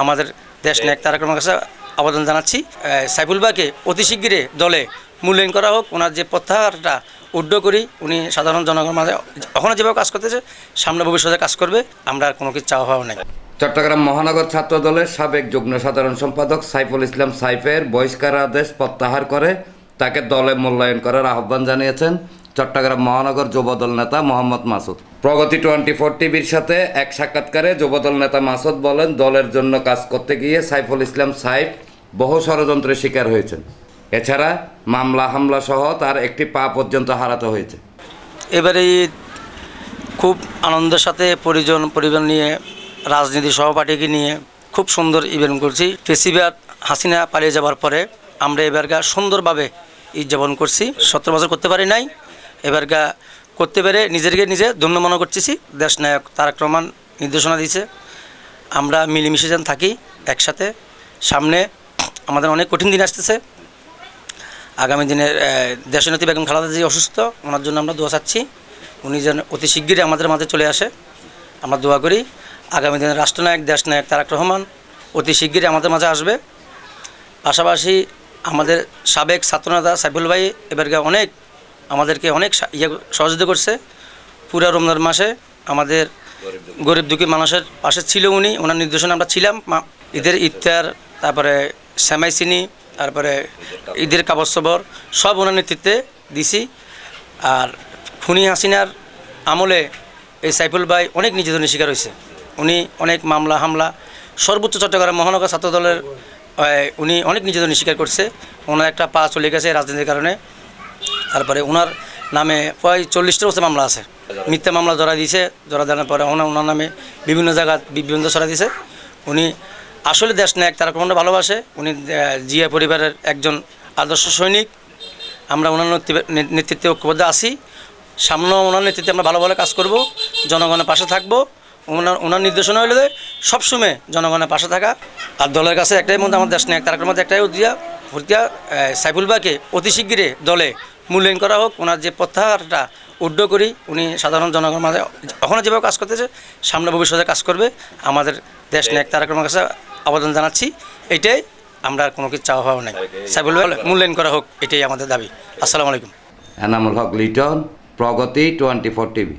আমাদের দেশ নায়ক তারেক কাছে আবেদন জানাচ্ছি। সাইফুল ভাইকে অতি শিগগিরে দলে মূল্যায়ন করা হোক। ওনার যে প্রত্যাহারটা উড্ড করি, উনি সাধারণ জনগণের মাঝে এখনও যেভাবে কাজ করতেছে, সামনে ভবিষ্যতে কাজ করবে, আমরা আর কোনো কিছু চাওয়া হওয়া নেই চট্টগ্রাম মহানগর ছাত্র দলের সাবেক যুগ্ম সাধারণ সম্পাদক সাইফুল ইসলাম সাইফের বহিষ্কার আদেশ প্রত্যাহার করে, তাকে দলে মূল্যায়ন করার আহ্বান জানিয়েছেন। চট্টগ্রাম মহানগর যুবদল নেতা মোহাম্মদ মাসুদ। প্রগতি টোয়েন্টি ফোর টিভির সাথে এক সাক্ষাৎকারে যুবদল নেতা মাসুদ বলেন, দলের জন্য কাজ করতে গিয়ে সাইফুল ইসলাম সাইফ বহু ষড়যন্ত্রের শিকার হয়েছেন। এছাড়া মামলা, হামলা সহ তার একটি পা পর্যন্ত হারাতে হয়েছে। এবারে খুব আনন্দের সাথে পরিজন, পরিবার নিয়ে, রাজনীতি সহপাঠীকে নিয়ে খুব সুন্দর ইভেন্ট করছি। ফেসিবাদ হাসিনা পালিয়ে যাওয়ার পরে আমরা এবারগা সুন্দরভাবে ঈদ যাপন করছি। সতেরো বছর করতে পারি নাই এবারগা করতে পেরে নিজেকে নিজে ধন্য মনে করতেছি। দেশ নায়ক তারেক রহমান নির্দেশনা দিয়েছে। আমরা মিলেমিশে যেন থাকি একসাথে। সামনে আমাদের অনেক কঠিন দিন আসতেছে। আগামী দিনে দেশনেত্রী বেগম খালেদা যে অসুস্থ, ওনার জন্য আমরা দোয়া চাচ্ছি। উনি যেন অতি শিগগিরই আমাদের মাঝে চলে আসে। আমরা দোয়া করি, আগামী দিনে রাষ্ট্রনায়ক, দেশনায়ক তারেক রহমান অতি শিগগিরই আমাদের মাঝে আসবে। পাশাপাশি আমাদের সাবেক ছাত্রনেতা সাইফুল ভাই এবারকে অনেক আমাদেরকে অনেক ইয়ে সহযোগিতা করছে। পুরা রমজান মাসে আমাদের গরিব দুঃখী মানুষের পাশে ছিল উনি, ওনার নির্দেশনা আমরা ছিলাম ঈদের ইফতার, তারপরে সেমাই চিনি তারপরে ঈদের কাপড় সবর সব ওনার নেতৃত্বে দিছি। আর খুনি হাসিনার আমলে এই সাইফুল ভাই অনেক নির্যাতনের শিকার হয়েছে। উনি অনেক মামলা, হামলা, সর্বোচ্চ চট্টগ্রাম মহানগর ছাত্র দলের উনি অনেক নির্যাতনের শিকার করছে। ওনার একটা পা চলে গেছে রাজনীতির কারণে। তারপরে ওনার নামে প্রায় চল্লিশটা বছর মামলা আছে। মিথ্যা মামলা জড়া দিয়েছে জড়া দেওয়ার পরে ওনার ওনার নামে বিভিন্ন জায়গা বিভিন্ন ছড়া দিয়েছে। উনি আসলে দেশ নায়ক তারা কোনো ভালোবাসে। উনি জিয়া পরিবারের একজন আদর্শ সৈনিক। আমরা ওনার নেতৃত্বে- ঐক্যবদ্ধ আছি। সামনে ওনার নেতৃত্বে আমরা ভালো ভালো কাজ করব, জনগণের পাশে থাকব। ওনার ওনার নির্দেশনা হইলে যে সবসময় জনগণের পাশে থাকা। আর দলের কাছে একটাই মধ্যে আমার দেশ নায়ক তার মধ্যে একটাই উদ্দিয়া ভর্তিয়া সাইফুল ভাইকে অতি শিগগিরে দলে মূল্যায়ন করা হোক, ওনার যে প্রত্যাহারটা উড্ড করি, উনি সাধারণ জনগণের মাঝে এখনও যেভাবে কাজ করতেছে, সামনে ভবিষ্যতে কাজ করবে। আমাদের দেশ নায়ক তার কাছে আবেদন জানাচ্ছি, এটাই আমরা কোনো কিছু চাওয়া হওয়া নাই সাইবুল মূল্যায়ন করা হোক, এটাই আমাদের দাবি। আসসালামু আলাইকুম। Enamul Haque Liton, Progoti twenty four TV.